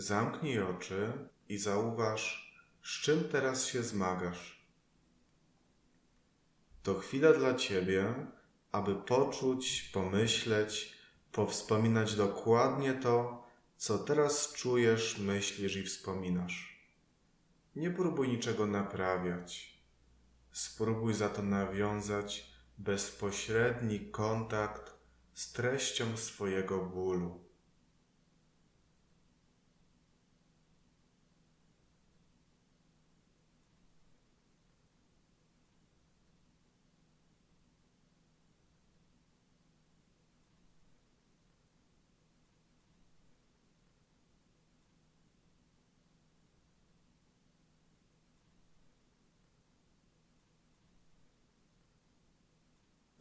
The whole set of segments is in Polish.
Zamknij oczy i zauważ, z czym teraz się zmagasz. To chwila dla Ciebie, aby poczuć, pomyśleć, powspominać dokładnie to, co teraz czujesz, myślisz i wspominasz. Nie próbuj niczego naprawiać. Spróbuj za to nawiązać bezpośredni kontakt z treścią swojego bólu.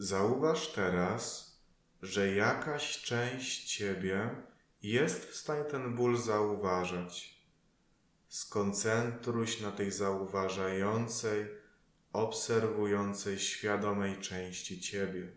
Zauważ teraz, że jakaś część ciebie jest w stanie ten ból zauważać. Skoncentruj się na tej zauważającej, obserwującej, świadomej części ciebie.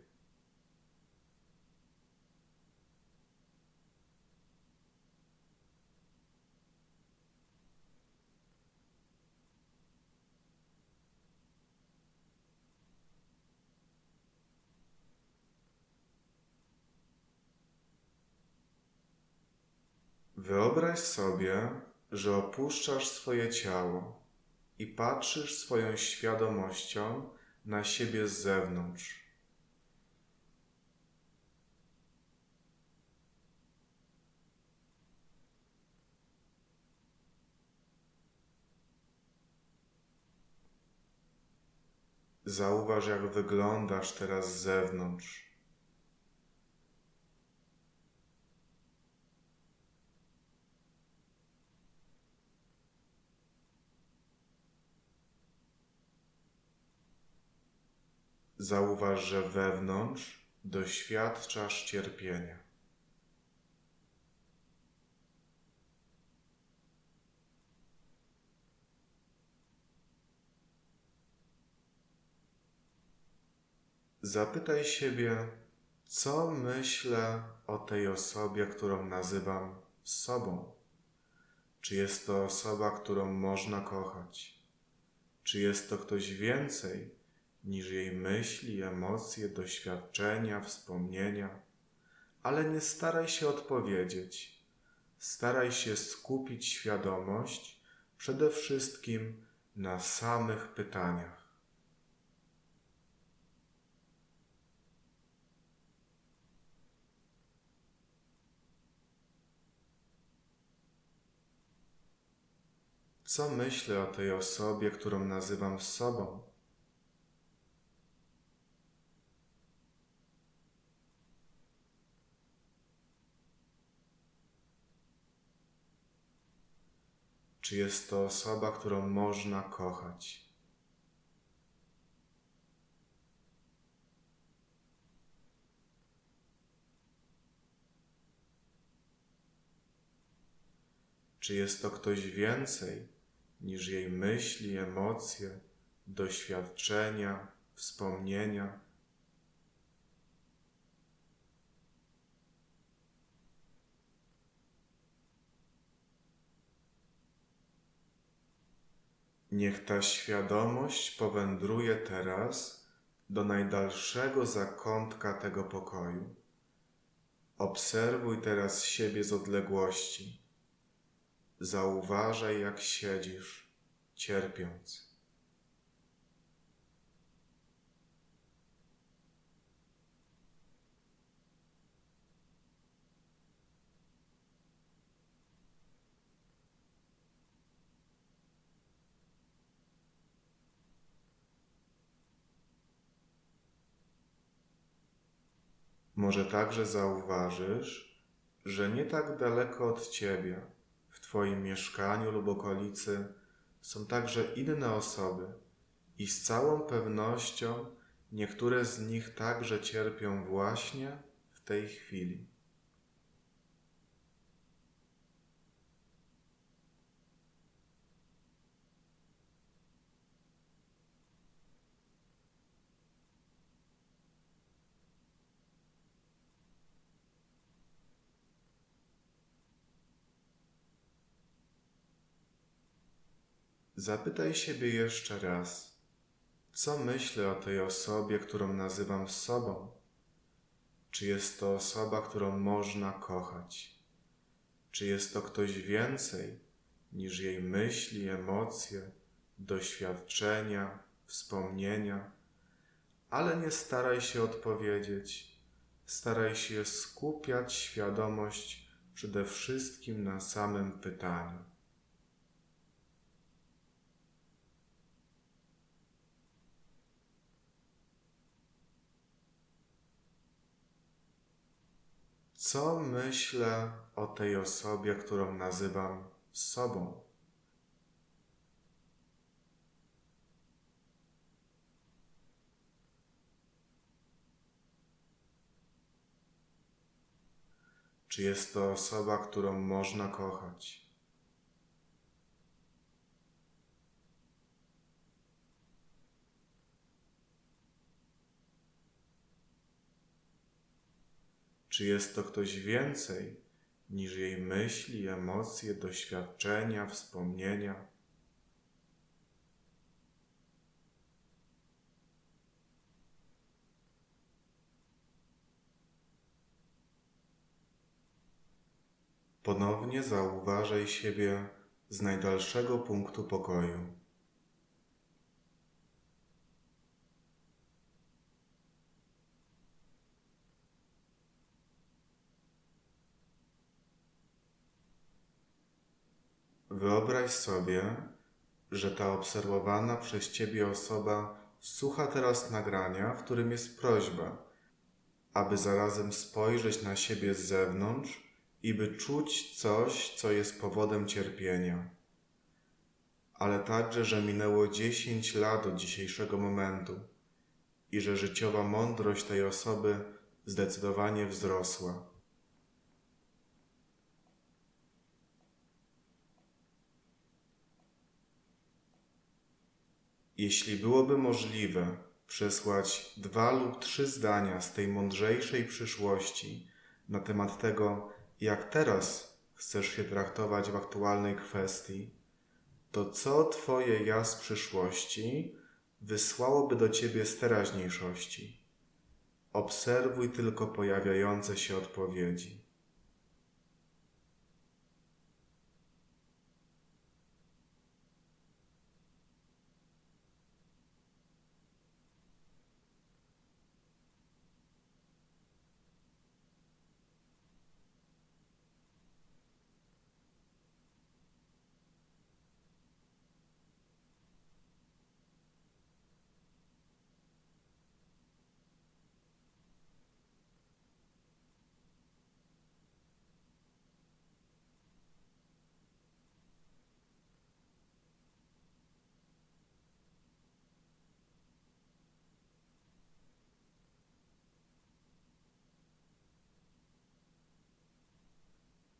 Wyobraź sobie, że opuszczasz swoje ciało i patrzysz swoją świadomością na siebie z zewnątrz. Zauważ, jak wyglądasz teraz z zewnątrz. Zauważ, że wewnątrz doświadczasz cierpienia. Zapytaj siebie, co myślę o tej osobie, którą nazywam sobą. Czy jest to osoba, którą można kochać? Czy jest to ktoś więcej niż jej myśli, emocje, doświadczenia, wspomnienia, ale nie staraj się odpowiedzieć. Staraj się skupić świadomość przede wszystkim na samych pytaniach. Co myślę o tej osobie, którą nazywam sobą? Czy jest to osoba, którą można kochać? Czy jest to ktoś więcej niż jej myśli, emocje, doświadczenia, wspomnienia? Niech ta świadomość powędruje teraz do najdalszego zakątka tego pokoju. Obserwuj teraz siebie z odległości. Zauważaj, jak siedzisz, cierpiąc. Może także zauważysz, że nie tak daleko od ciebie, w twoim mieszkaniu lub okolicy, są także inne osoby i z całą pewnością niektóre z nich także cierpią właśnie w tej chwili. Zapytaj siebie jeszcze raz, co myślę o tej osobie, którą nazywam sobą? Czy jest to osoba, którą można kochać? Czy jest to ktoś więcej niż jej myśli, emocje, doświadczenia, wspomnienia? Ale nie staraj się odpowiedzieć. Staraj się skupiać świadomość przede wszystkim na samym pytaniu. Co myślę o tej osobie, którą nazywam sobą? Czy jest to osoba, którą można kochać? Czy jest to ktoś więcej niż jej myśli, emocje, doświadczenia, wspomnienia? Ponownie zauważaj siebie z najdalszego punktu pokoju. Wyobraź sobie, że ta obserwowana przez Ciebie osoba słucha teraz nagrania, w którym jest prośba, aby zarazem spojrzeć na siebie z zewnątrz i by czuć coś, co jest powodem cierpienia. Ale także, że minęło 10 lat od dzisiejszego momentu i że życiowa mądrość tej osoby zdecydowanie wzrosła. Jeśli byłoby możliwe przesłać dwa lub trzy zdania z tej mądrzejszej przyszłości na temat tego, jak teraz chcesz się traktować w aktualnej kwestii, to co Twoje ja z przyszłości wysłałoby do Ciebie z teraźniejszości? Obserwuj tylko pojawiające się odpowiedzi.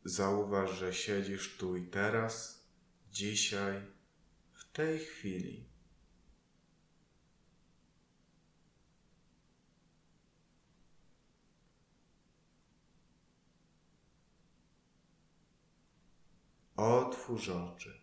Zauważ, że siedzisz tu i teraz, dzisiaj, w tej chwili. Otwórz oczy.